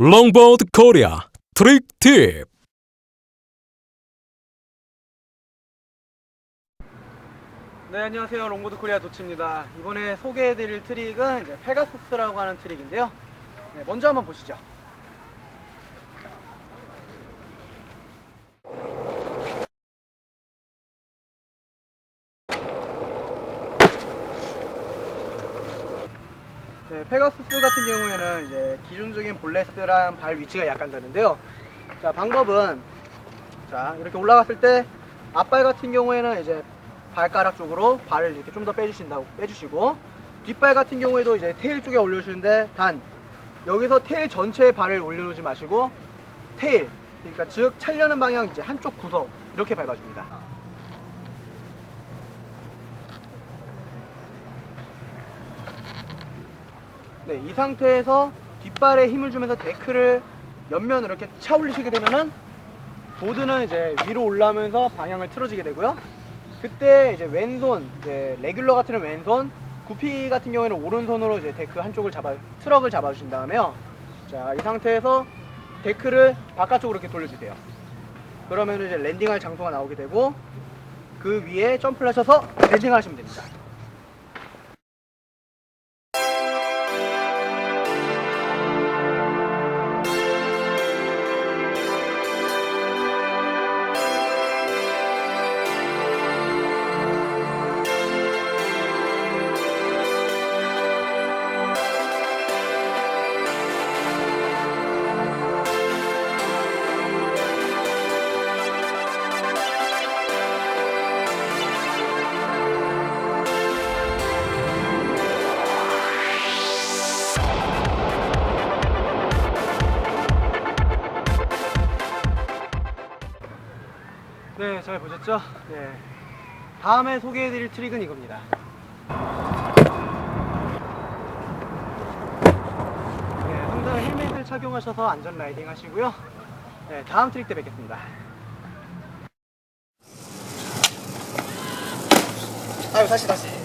롱보드 코리아 트릭 팁. 네 안녕하세요. 롱보드 코리아 도치입니다. 이번에 소개해드릴 트릭은 이제 페가수스라고 하는 트릭인데요. 네, 먼저 한번 보시죠 네, 페가수스 같은 경우에는 이제 기존적인 볼레스랑 발 위치가 약간 다른데요 자 방법은 자 이렇게 올라갔을 때 앞발 같은 경우에는 이제 발가락 쪽으로 발을 이렇게 좀 더 빼주신다고 빼주시고 뒷발 같은 경우에도 이제 테일 쪽에 올려주시는데 단 여기서 테일 전체에 발을 올려놓지 마시고 테일 그러니까 즉 찰려는 방향 이제 한쪽 구석 이렇게 밟아줍니다. 네, 이 상태에서 뒷발에 힘을 주면서 데크를 옆면으로 이렇게 차 올리시게 되면은 보드는 이제 위로 올라오면서 방향을 틀어지게 되고요. 그때 이제 왼손, 이제 레귤러 같은 왼손, 구피 같은 경우에는 오른손으로 이제 데크 한쪽을 잡아, 트럭을 잡아주신 다음에요. 자, 이 상태에서 데크를 바깥쪽으로 이렇게 돌려주세요. 그러면 이제 랜딩할 장소가 나오게 되고 그 위에 점프를 하셔서 랜딩 하시면 됩니다. 네, 잘 보셨죠? 네. 다음에 소개해드릴 트릭은 이겁니다. 네, 항상 헬멧을 착용하셔서 안전 라이딩 하시고요. 네, 다음 트릭 때 뵙겠습니다. 아유, 다시, 다시.